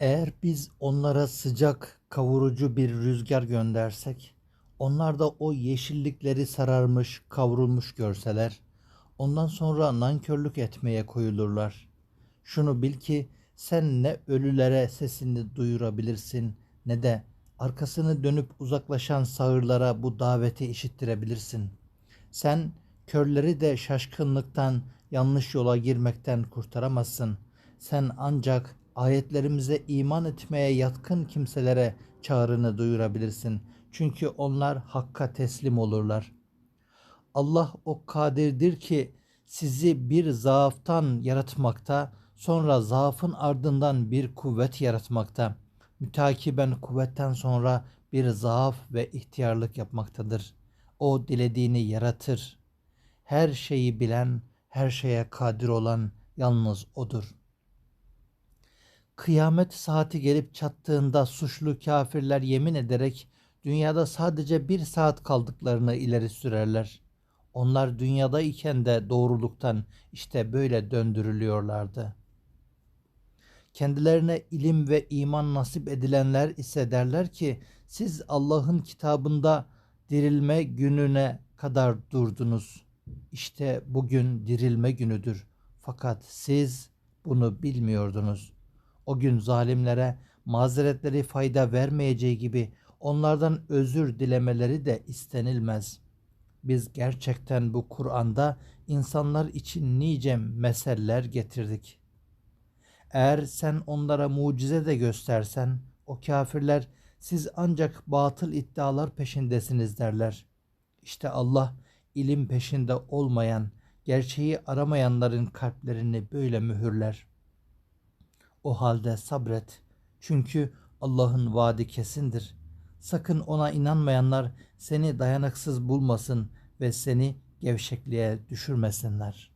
Eğer biz onlara sıcak, kavurucu bir rüzgar göndersek, onlar da o yeşillikleri sararmış, kavrulmuş görseler, ondan sonra nankörlük etmeye koyulurlar. Şunu bil ki sen ne ölülere sesini duyurabilirsin ne de arkasını dönüp uzaklaşan sağırlara bu daveti işittirebilirsin. Sen körleri de şaşkınlıktan, yanlış yola girmekten kurtaramazsın. Sen ancak ayetlerimize iman etmeye yatkın kimselere çağrını duyurabilirsin. Çünkü onlar hakka teslim olurlar. Allah o kadirdir ki sizi bir zaaftan yaratmakta, sonra zaafın ardından bir kuvvet yaratmakta. Mütakiben kuvvetten sonra bir zaaf ve ihtiyarlık yapmaktadır. O dilediğini yaratır. Her şeyi bilen, her şeye kadir olan yalnız odur. Kıyamet saati gelip çattığında suçlu kafirler yemin ederek dünyada sadece bir saat kaldıklarını ileri sürerler. Onlar dünyada iken de doğruluktan işte böyle döndürülüyorlardı. Kendilerine ilim ve iman nasip edilenler ise derler ki siz Allah'ın kitabında dirilme gününe kadar durdunuz. İşte bugün dirilme günüdür. Fakat siz bunu bilmiyordunuz. O gün zalimlere mazeretleri fayda vermeyeceği gibi onlardan özür dilemeleri de istenilmez. Biz gerçekten bu Kur'an'da insanlar için nice meseller getirdik. Eğer sen onlara mucize de göstersen o kafirler siz ancak batıl iddialar peşindesiniz derler. İşte Allah ilim peşinde olmayan, gerçeği aramayanların kalplerini böyle mühürler. O halde sabret. Çünkü Allah'ın vaadi kesindir. Sakın ona inanmayanlar seni dayanıksız bulmasın ve seni gevşekliğe düşürmesinler.''